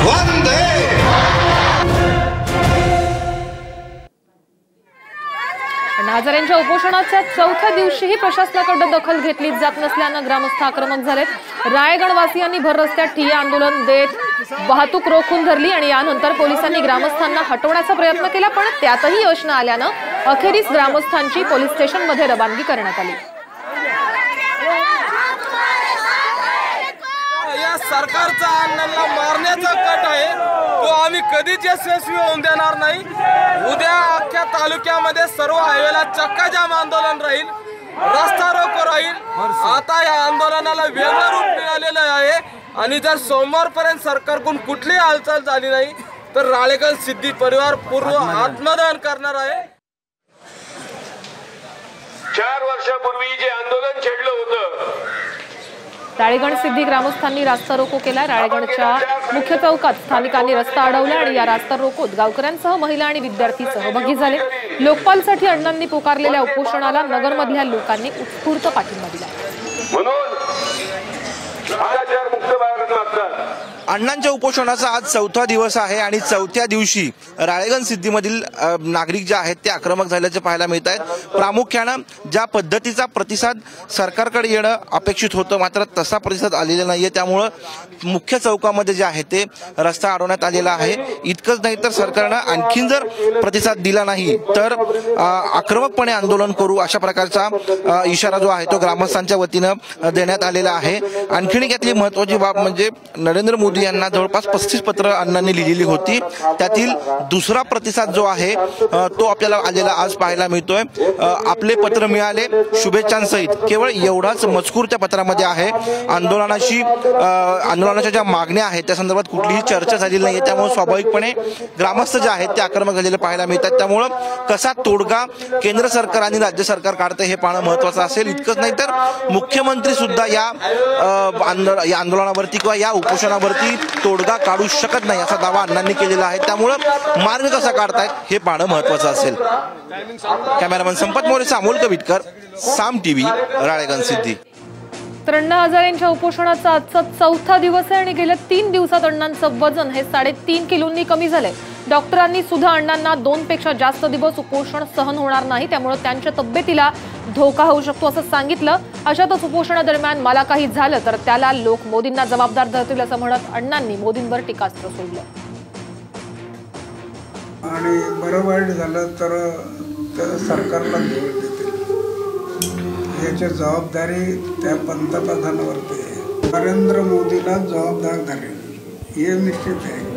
वंदे! अण्णा उपोषणाच्या चौथ्या दिवशीही प्रशासनाकडे दखल घेतली जात नसल्यानं ग्रामस्थ आक्रमक झालेत. रायगडवासियांनी भर रस्त्यात ठिय्या आंदोलन देत वाहतूक रोखून धरली आणि यानंतर पोलिसांनी ग्रामस्थांना हटवण्याचा प्रयत्न केला पण त्यातही यश न आल्यानं अखेरीस ग्रामस्थांची पोलीस स्टेशनमध्ये रवानगी करण्यात आली या सरकारचा अण्णांना मारण्याचा कट आहे. तो आम्ही कधीच यशस्वी होऊन देणार नाही. उद्या अख्ख्या तालुक्यामध्ये सर्व हायवेला चक्काजाम आंदोलन राहील. रस्ता रोको राहील. आता या आंदोलनाला वेगळं रूप मिळालेलं आहे. आणि जर सोमवारपर्यंत सरकारकडून कुठलीही हालचाल झाली नाही तर राळेगण सिद्धी परिवार पूर्व आत्मदहन करणार आहे. चार वर्षापूर्वी जे आंदोलन राळेगण सिद्धी ग्रामस्थांनी रास्ता रोको केला. राळेगणच्या मुख्य चौकात स्थानिकांनी रस्ता अडवला आणि या रास्ता रोकोत गावकऱ्यांसह महिला आणि विद्यार्थी सहभागी झाले. लोकपालसाठी अण्णांनी पुकारलेल्या उपोषणाला नगरमधल्या लोकांनी उत्स्फूर्त पाठिंबा दिला. अण्णांच्या उपोषणाचा आज चौथा दिवस आहे आणि चौथ्या दिवशी राळेगण सिद्धीमधील नागरिक जे आहेत ते आक्रमक झाल्याचे पाहायला मिळत आहेत. प्रामुख्यानं ज्या पद्धतीचा प्रतिसाद सरकारकडे येणं अपेक्षित होतं मात्र तसा प्रतिसाद आलेला नाहीये. त्यामुळं मुख्य चौकामध्ये जे आहे ते रस्ता अडवण्यात आलेला आहे. इतकंच नाही तर सरकारनं आणखीन जर प्रतिसाद दिला नाही तर आक्रमकपणे आंदोलन करू अशा प्रकारचा इशारा जो आहे तो ग्रामस्थांच्या वतीनं देण्यात आलेला आहे. आणखीन एक यातली महत्वाची बाब म्हणजे नरेंद्र मोदी यांना जवळपास पस्तीस पत्र अण्णांनी लिहिलेली होती. त्यातील दुसरा प्रतिसाद जो आहे तो आपल्याला आलेला आज पाहायला मिळतोय. आपले पत्र मिळाले शुभेच्छांसहित. केवळ एवढाच मजकूर त्या पत्रामध्ये आहे. आंदोलनाशी आंदोलनाच्या ज्या मागण्या आहेत त्या संदर्भात कुठलीही चर्चा झालेली नाही त्यामुळे स्वाभाविकपणे ग्रामस्थ जे आहेत ते आक्रमक झालेले पाहायला मिळतात. त्यामुळं कसा तोडगा केंद्र सरकार आणि राज्य सरकार काढतं हे पाहणं महत्वाचं असेल. इतकंच नाही तर मुख्यमंत्री सुद्धा या या आंदोलनावरती किंवा या उपोषणावरती तोडगा काढू शकत नाही असा दावा अण्णांनी केलेला आहे. त्यामुळं मार्ग कसा काढतायत हे पाहणं महत्वाचं असेल. कॅमेरामन संपत मोरेचा अमोल कविटकर साम टीव्ही राळेगण सिद्धी. तर अण्णा हजारेंच्या उपोषणाचा आजचा चौथा दिवस आहे आणि गेल्या तीन दिवसात अण्णांचं वजन हे साडेतीन किलोंनी कमी झालंय. डॉक्टरांनी सुद्धा अण्णांना दोन पेक्षा जास्त दिवस उपोषण सहन होणार नाही त्यामुळे त्यांच्या तब्येतीला धोका होऊ शकतो असं सांगितलं. अशातच उपोषणादरम्यान मला काही झालं तर त्याला लोक मोदींना जबाबदार धरतील असं म्हणत अण्णांनी मोदींवर टीकास्त्र सोडलं. आणि बरं वाईट झालं तर सरकारला निवड देतील. याची जबाबदारी त्या पंतप्रधानावरती आहे. नरेंद्र मोदीला जबाबदार धरेल. हे निश्चित आहे.